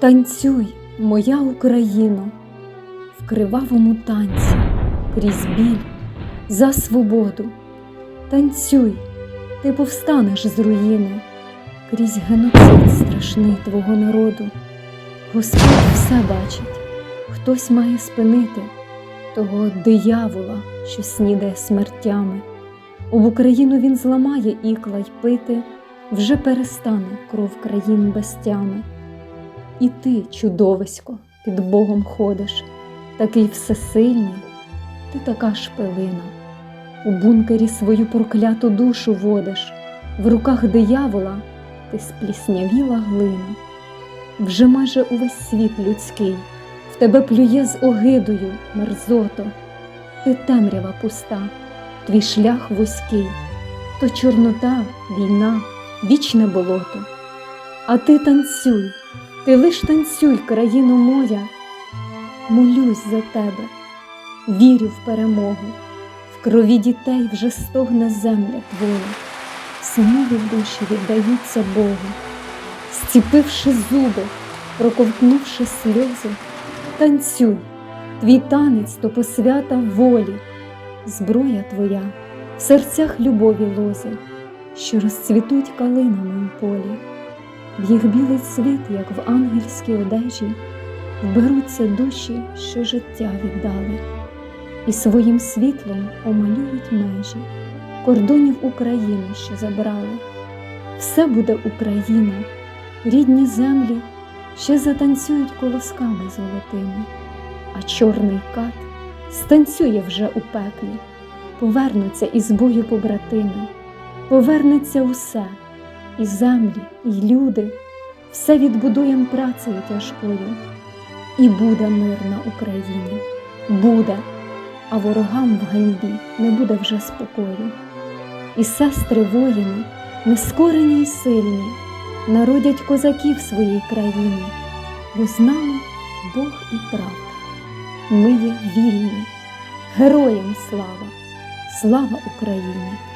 Танцюй, моя Україно, в кривавому танці, крізь біль за свободу. Танцюй, ти повстанеш з руїни, крізь геноцид страшний твого народу. Господь все бачить, хтось має спинити того диявола, що снідає смертями. Об Україну він зламає ікла й пити, вже перестане кров країн без тями. І ти, чудовисько, під Богом ходиш, такий всесильний, ти така ж пилина. У бункері свою прокляту душу водиш, в руках диявола ти спліснявіла глина. Вже майже увесь світ людський в тебе плює з огидою, мерзото, ти темрява пуста, твій шлях вузький, то чорнота, війна, вічне болото. А ти танцюй, ти лиш танцюй, країно моя, молюсь за тебе, вірю в перемогу, в крові дітей вже стогне земля твоя, синові в душі віддаються Богу, зціпивши зуби, проковтнувши сльози, танцюй, твій танець то посвята волі, зброя твоя в серцях любові лози, що розцвітуть калинами у полі. В їх білий світ, як в ангельській одежі, вберуться душі, що життя віддали, і своїм світлом омалюють межі кордонів України, що забрали. Все буде Україна, рідні землі ще затанцюють колосками золотими, а чорний кат станцює вже у пеклі, повернуться із бою побратими, повернеться усе і землі, і люди, все відбудуєм працею тяжкою, і буде мир на Україні, буде, а ворогам в ганьбі не буде вже спокою. І сестри воїни, нескорені й сильні, народять козаків своїй країні, бо з нами Бог і правда. Ми є вільні, героям слава, слава Україні!